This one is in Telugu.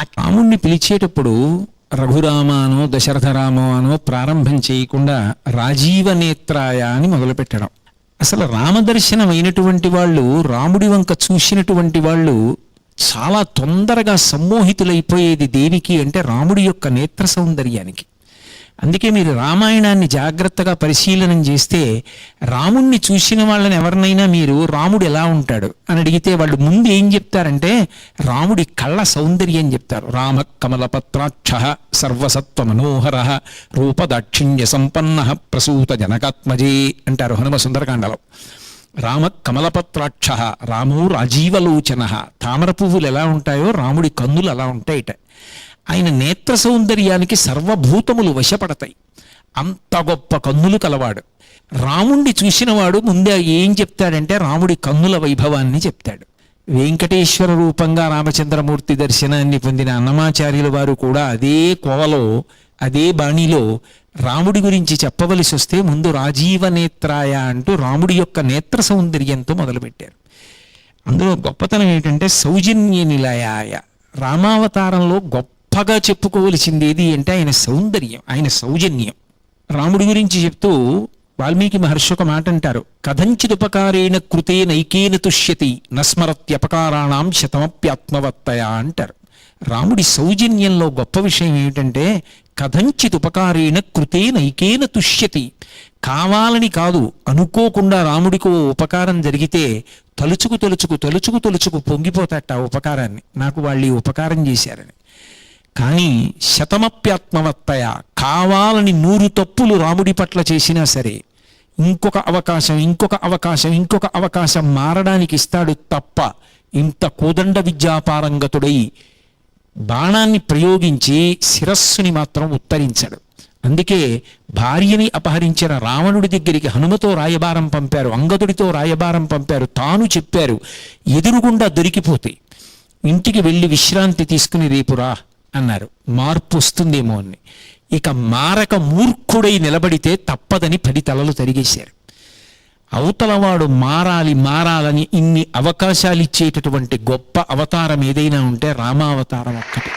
ఆ రాముణ్ణి పిలిచేటప్పుడు రఘురామానో దశరథరామో అనో ప్రారంభం చేయకుండా రాజీవనేత్రాయ అని మొదలుపెట్టడం. అసలు రామదర్శనం అయినటువంటి వాళ్ళు రాముడి వంక చూసినటువంటి వాళ్ళు చాలా తొందరగా సమ్మోహితులైపోయేది దేనికి అంటే రాముడి యొక్క నేత్ర సౌందర్యానికి. అందుకే మీరు రామాయణాన్ని జాగ్రత్తగా పరిశీలనం చేస్తే రాముణ్ణి చూసిన వాళ్ళని ఎవరినైనా మీరు రాముడు ఎలా ఉంటాడు అని అడిగితే వాళ్ళు ముందు ఏం చెప్తారంటే రాముడి కళ్ళ సౌందర్యం చెప్తారు. రామ కమలపత్రాక్ష సర్వసత్వ మనోహర రూపదాక్షిణ్య సంపన్న ప్రసూత జనకాత్మజే అంటారు హనుమ సుందరకాండలో. రామ కమలపత్రాక్ష రాము రాజీవలోచన తామర పువ్వులు ఎలా ఉంటాయో రాముడి కన్నులు అలా ఉంటాయిట. ఆయన నేత్ర సౌందర్యానికి సర్వభూతములు వశపడతాయి. అంత గొప్ప కన్నులు కలవాడు. రాముణ్ణి చూసినవాడు ముందే ఏం చెప్తాడంటే రాముడి కన్నుల వైభవాన్ని చెప్తాడు. వెంకటేశ్వర రూపంగా రామచంద్రమూర్తి దర్శనాన్ని పొందిన అన్నమాచార్యుల వారు కూడా అదే కోవలో అదే బాణిలో రాముడి గురించి చెప్పవలసి వస్తే ముందు రాజీవ నేత్రాయ అంటూ రాముడి యొక్క నేత్ర సౌందర్యంతో మొదలుపెట్టారు. అందులో గొప్పతనం ఏంటంటే సౌజన్య నిలయాయ. రామావతారంలో గొప్ప గొప్పగా చెప్పుకోవలసింది ఏది అంటే ఆయన సౌందర్యం ఆయన సౌజన్యం. రాముడి గురించి చెప్తూ వాల్మీకి మహర్షి ఒక మాట అంటారు. కథంచిదుపకారేణ కృతే నైకేన తుష్యతి నస్మరత్యపకారాణం శతమప్యాత్మవత్తయ అంటారు. రాముడి సౌజన్యంలో గొప్ప విషయం ఏమిటంటే కథంచిత్ ఉపకారేణ కృతే నైకేన తుష్యతి. కావాలని కాదు అనుకోకుండా రాముడికి ఓ ఉపకారం జరిగితే తలుచుకు తలుచుకు తలుచుకు తలుచుకు పొంగిపోతాట ఆ ఉపకారాన్ని. నాకు వాళ్ళు ఈ ఉపకారం చేశారని. కానీ శతమప్యాత్మవత్తయ కావాలని నూరు తప్పులు రాముడి పట్ల చేసినా సరే ఇంకొక అవకాశం ఇంకొక అవకాశం ఇంకొక అవకాశం మారడానికి ఇస్తాడు తప్ప ఇంత కోదండ విద్యాపారంగతుడై బాణాన్ని ప్రయోగించి శిరస్సుని మాత్రం ఉత్తరించాడు. అందుకే భార్యని అపహరించిన రావణుడి దగ్గరికి హనుమతో రాయబారం పంపారు అంగదుడితో రాయబారం పంపారు తాను చెప్పారు ఎదురుగుండా దొరికిపోతే ఇంటికి వెళ్ళి విశ్రాంతి తీసుకుని రేపు రా అన్నారు. మార్పు వస్తుందేమో అని. ఇక మారక మూర్ఖుడై నిలబడితే తప్పదని పది తలలు తరిగేశారు అవతలవాడు మారాలి మారాలని ఇన్ని అవకాశాలు ఇచ్చేటటువంటి గొప్ప అవతారం ఏదైనా ఉంటే రామావతారం ఒక్కటే.